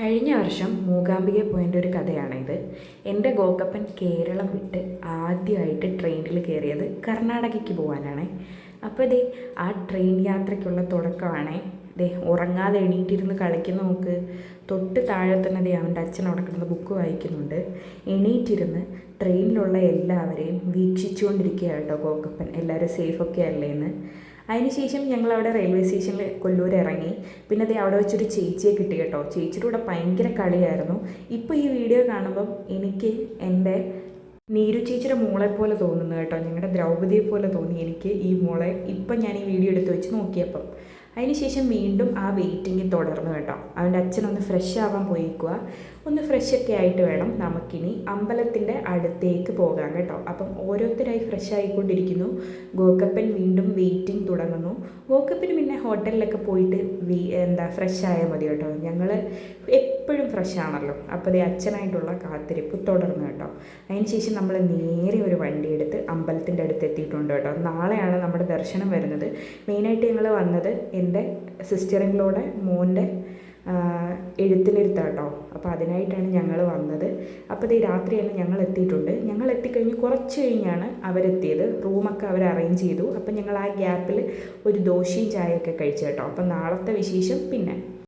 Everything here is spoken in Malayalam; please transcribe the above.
കഴിഞ്ഞ വർഷം മൂകാംബിക പോയിന്റെ ഒരു കഥയാണിത് എന്റെ ഗോക്കപ്പൻ കേരളം വിട്ട് ആദ്യമായിട്ട് ട്രെയിനിൽ കയറിയത് കർണാടകയ്ക്ക് പോകാനാണ് അപ്പോൾ ദേ ആ ട്രെയിൻ യാത്രയ്ക്കുള്ള തുടക്കമാണേ. ദേ ഉറങ്ങാതെ എണീറ്റിരുന്ന് കളിക്കുന്ന നോക്ക്. തൊട്ട് താഴെ തന്നെ ദേ അവന്റെ അച്ഛൻ അവിടെ കിടന്ന് ബുക്ക് വായിക്കുന്നുണ്ട്. എണീറ്റിരുന്ന് ട്രെയിനിലുള്ള എല്ലാവരെയും വീക്ഷിച്ചുകൊണ്ടിരിക്കുക കേട്ടോ ഗോക്കപ്പൻ. എല്ലാവരും സേഫൊക്കെ അല്ലേന്ന്. അതിനുശേഷം ഞങ്ങൾ അവിടെ റെയിൽവേ സ്റ്റേഷനിൽ കൊല്ലൂർ ഇറങ്ങി. പിന്നെ ദേ അവിടെ വെച്ചൊരു ചേച്ചിയെ കിട്ടി കേട്ടോ. ചേച്ചിയുടെ കൂടെ ഭയങ്കര കളിയായിരുന്നു. ഇപ്പോൾ ഈ വീഡിയോ കാണുമ്പം എനിക്ക് എന്റെ നീരു ചേച്ചിയുടെ മോളെ പോലെ തോന്നുന്നു കേട്ടോ. ഞങ്ങളുടെ ദ്രൗപതിയെ പോലെ തോന്നി എനിക്ക് ഈ മോളെ. ഇപ്പം ഞാൻ ഈ വീഡിയോ എടുത്ത് വെച്ച് നോക്കിയപ്പം. അതിനുശേഷം വീണ്ടും ആ വെയിറ്റിംഗ് തുടർന്നു കേട്ടോ. അവന്റെ അച്ഛൻ ഒന്ന് ഫ്രഷ് ആവാൻ പോയിക്കുക ഒന്ന് ഫ്രഷ് ഒക്കെ ആയിട്ട് വേണം നമുക്കിനി അമ്പലത്തിന്റെ അടുത്തേക്ക് പോകാൻ കേട്ടോ. അപ്പം ഓരോരുത്തരായി ഫ്രഷ് ആയിക്കൊണ്ടിരിക്കുന്നു. ഗോക്കപ്പൻ വീണ്ടും വെയിറ്റിംഗ് തുടങ്ങുന്നു. ഗോക്കപ്പന് പിന്നെ ഹോട്ടലിലൊക്കെ പോയിട്ട് എന്താ ഫ്രഷ് ആയാൽ മതി കേട്ടോ. ഞങ്ങൾ എപ്പോഴും ഫ്രഷ് ആണല്ലോ. അപ്പോൾ അതേ അച്ഛനായിട്ടുള്ള കാത്തിരിപ്പ് തുടർന്നു കേട്ടോ. അതിനുശേഷം നമ്മൾ നേരെ ഒരു വണ്ടി എടുത്ത് അമ്പലത്തിന്റെ അടുത്ത് എത്തിയിട്ടുണ്ട് കേട്ടോ. നാളെയാണ് നമ്മുടെ ദർശനം വരുന്നത്. മെയിനായിട്ട് ഞങ്ങൾ വന്നത് എന്റെ സിസ്റ്ററിന്റെ മോന്റെ എഴുത്തിനിരുത്താം കേട്ടോ. അപ്പോൾ അതിനായിട്ടാണ് ഞങ്ങൾ വന്നത്. അപ്പോൾ ഇത് തന്നെ ഞങ്ങൾ എത്തിയിട്ടുണ്ട് ഞങ്ങൾ എത്തിക്കഴിഞ്ഞ് കുറച്ച് കഴിഞ്ഞാണ് അവരെത്തിയത്. റൂമൊക്കെ അവർ അറേഞ്ച് ചെയ്തു. അപ്പം ഞങ്ങൾ ആ ഗ്യാപ്പിൽ ഒരു ദോശയും ചായയൊക്കെ കഴിച്ചു കേട്ടോ. അപ്പം നാളത്തെ വിശേഷം പിന്നെ.